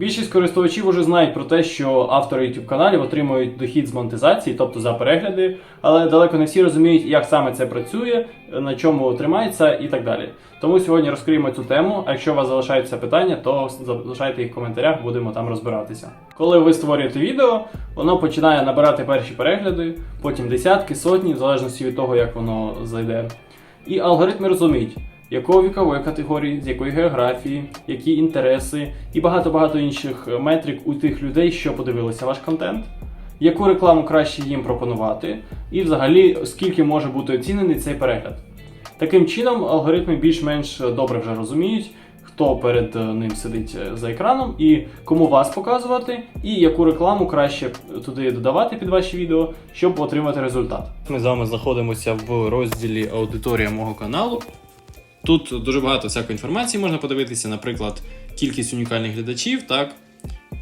Більшість користувачів вже знають про те, що автори YouTube каналів отримують дохід з монетизації, тобто за перегляди, але далеко не всі розуміють, як саме це працює, на чому тримається і так далі. Тому сьогодні розкриємо цю тему. А якщо у вас залишаються питання, то залишайте їх в коментарях, будемо там розбиратися. Коли ви створюєте відео, воно починає набирати перші перегляди, потім десятки, сотні, в залежності від того, як воно зайде. І алгоритми розуміють, якої вікової категорії, з якої географії, які інтереси і багато-багато інших е, метрик у тих людей, що подивилися ваш контент, яку рекламу краще їм пропонувати, і взагалі скільки може бути оцінений цей перегляд. Таким чином, алгоритми більш-менш добре вже розуміють, хто перед е, ним сидить е, за екраном і кому вас показувати, і яку рекламу краще туди додавати під ваші відео, щоб отримати результат. Ми з вами знаходимося в розділі аудиторія мого каналу. Тут дуже багато всякої інформації можна подивитися, наприклад, кількість унікальних глядачів. Так,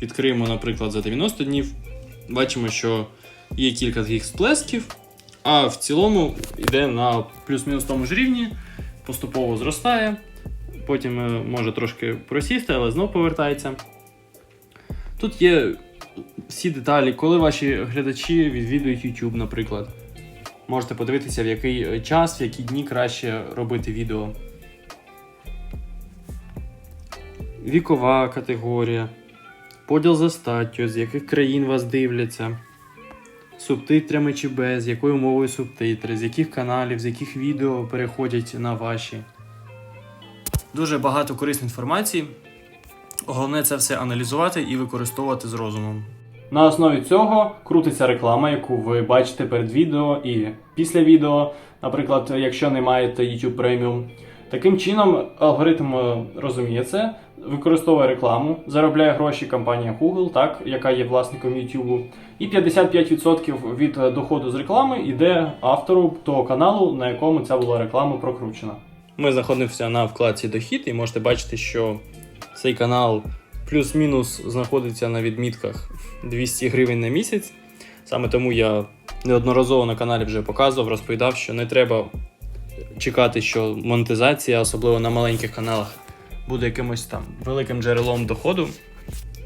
відкриємо, наприклад, за 90 днів. Бачимо, що є кілька таких сплесків, а в цілому йде на плюс-мінус тому ж рівні, поступово зростає. Потім е, може трошки просісти, але знов повертається. Тут є всі деталі, коли ваші глядачі відвідують YouTube, наприклад. Можете подивитися, в який е, час, в які дні краще робити відео. Вікова категорія, поділ за статтю, з яких країн вас дивляться, субтитрами чи без, якою мовою субтитри, з яких каналів, з яких відео переходять на ваші. Дуже багато корисної інформації. Головне це все аналізувати і використовувати з розумом. На основі цього крутиться реклама, яку ви бачите перед відео і після відео. Наприклад, якщо не маєте YouTube Premium. Таким чином, алгоритм е, розуміє це, використовує рекламу, заробляє гроші компанія Google, так, яка є власником YouTube. І 55% від е, доходу з реклами йде автору того каналу, на якому ця була реклама прокручена. Ми знаходимося на вкладці Дохід і можете бачити, що цей канал плюс-мінус знаходиться на відмітках 200 гривень на місяць. Саме тому я неодноразово на каналі вже показував, розповідав, що не треба чекати, що монетизація, особливо на маленьких каналах, буде якимось там великим джерелом доходу.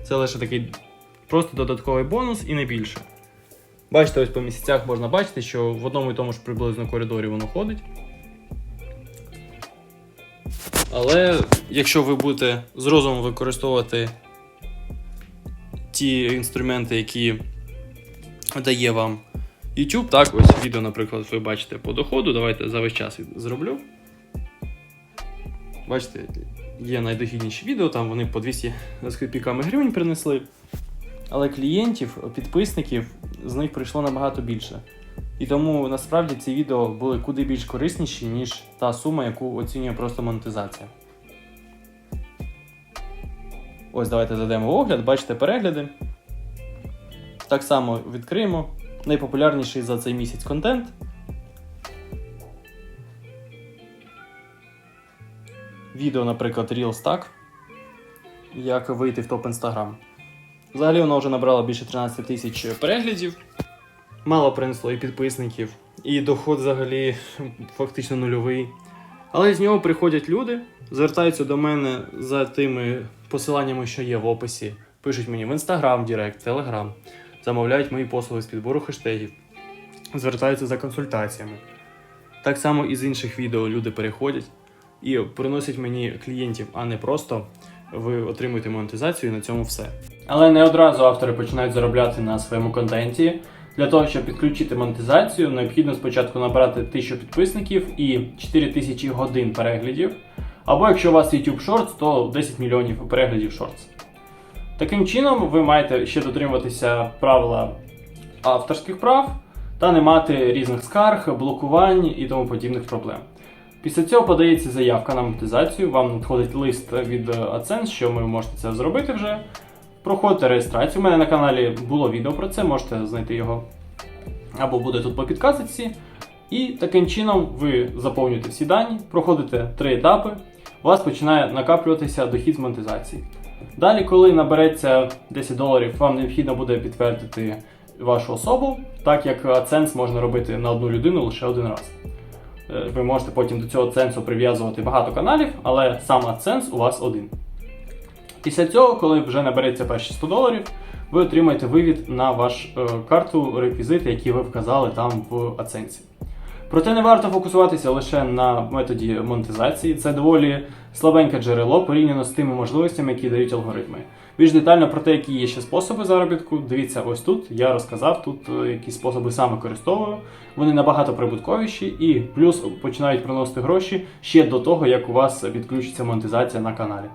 Це лише такий просто додатковий бонус і не більше. Бачите, ось по місяцях можна бачити, що в одному і тому ж приблизно коридорі воно ходить. Але якщо ви будете з розумом використовувати ті інструменти, які дає вам YouTube, так, ось відео, наприклад, ви бачите по доходу. Давайте за весь час зроблю. Бачите, є найдохідніші відео, там вони по 200 з гривень принесли. Але клієнтів, підписників з них прийшло набагато більше. І тому насправді ці відео були куди більш корисніші, ніж та сума, яку оцінює просто монетизація. Ось давайте задаємо огляд, бачите перегляди. Так само відкриємо найпопулярніший за цей місяць контент. Відео, наприклад, Reels так. Як вийти в топ Instagram. Взагалі воно вже набрало більше 13 тисяч переглядів. Мало принесло і підписників, і доход взагалі фактично нульовий. Але з нього приходять люди, звертаються до мене за тими посиланнями, що є в описі. Пишуть мені в Instagram, Директ, Telegram, замовляють мої послуги з підбору хештегів, звертаються за консультаціями. Так само і з інших відео люди переходять і приносять мені клієнтів, а не просто ви отримуєте монетизацію і на цьому все. Але не одразу автори починають заробляти на своєму контенті. Для того, щоб підключити монетизацію, необхідно спочатку набрати 1000 підписників і 4000 годин переглядів. Або якщо у вас YouTube Shorts, то 10 мільйонів переглядів Shorts. Таким чином, ви маєте ще дотримуватися правила авторських прав та не мати різних скарг, блокувань і тому подібних проблем. Після цього подається заявка на монетизацію, вам надходить лист від AdSense, що ви можете це зробити вже. Проходите реєстрацію. У мене на каналі було відео про це, можете знайти його. Або буде тут по підказці. І таким чином ви заповнюєте всі дані, проходите три етапи, у вас починає накаплюватися дохід з монетизації. Далі, коли набереться 10 доларів, вам необхідно буде підтвердити вашу особу, так як AdSense можна робити на одну людину лише один раз. Е, Ви можете потім до цього AdSense прив'язувати багато каналів, але сам AdSense у вас один. Після цього, коли вже набереться перші 100 доларів, ви отримаєте вивід на ваш е, карту реквізити, які ви вказали там в оценці. Проте не варто фокусуватися лише на методі монетизації. Це доволі слабеньке джерело порівняно з тими можливостями, які дають алгоритми. Більш детально про те, які є ще способи заробітку, дивіться ось тут. Я розказав тут, е, які способи саме використовую. Вони набагато прибутковіші і плюс починають приносити гроші ще до того, як у вас відключиться монетизація на каналі.